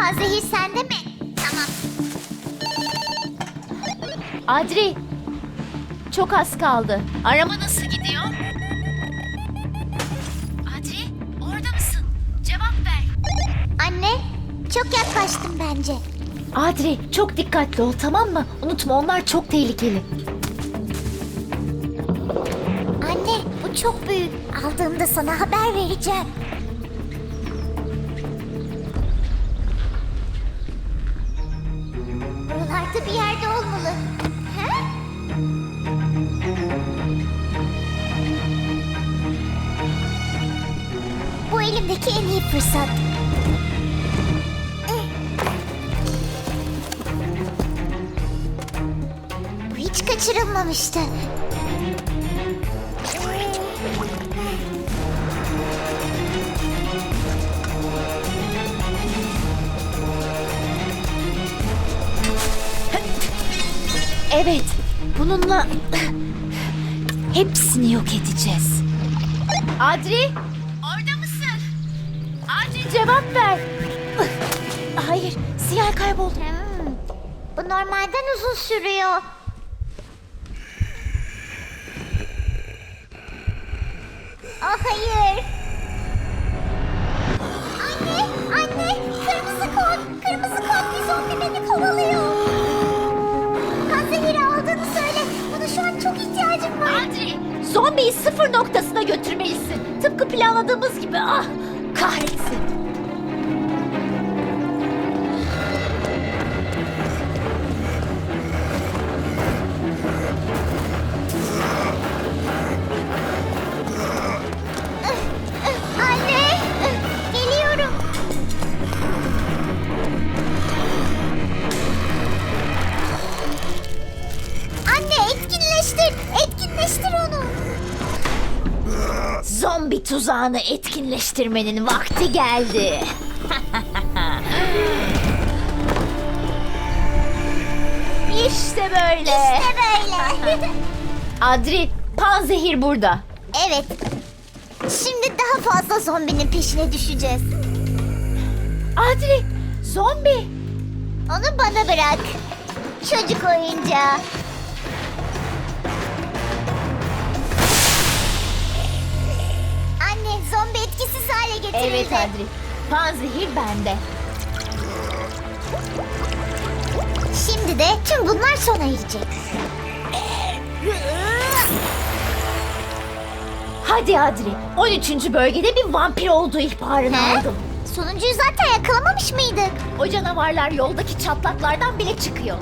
Panzehir sende mi? Tamam. Adri, çok az kaldı. Arama nasıl gidiyor? Adri, orada mısın? Cevap ver. Anne, çok yaklaştım bence. Adri, çok dikkatli ol tamam mı? Unutma onlar çok tehlikeli. Anne, bu çok büyük. Aldığımda sana haber vereceğim. Buralarda bir yerde olmalı. He? Bu elimdeki en iyi fırsat. Bu hiç kaçırılmamıştı. Evet, bununla hepsini yok edeceğiz. Adri, orada mısın? Adri cevap ver. Hayır, sinyal kayboldu. Hmm, bu normalden uzun sürüyor. Ah hayır. Anne, anne, kırmızı kod, kırmızı kod zombiyi sıfır noktasına götürmelisin. Tıpkı planladığımız gibi. Ah, kahretsin. Zombi tuzağını etkinleştirmenin vakti geldi. işte böyle. İşte böyle. Adri, panzehir burada. evet. Şimdi daha fazla zombinin peşine düşeceğiz. Adri, zombi. Onu bana bırak. Çocuk oyuncağı. Evet Adri, panzehir bende. Şimdi de tüm bunlar sona erecek. Hadi Adri, 13. bölgede bir vampir olduğu ihbarını He? aldım. Sonuncuyu zaten yakalamamış mıydık? O canavarlar yoldaki çatlaklardan bile çıkıyor.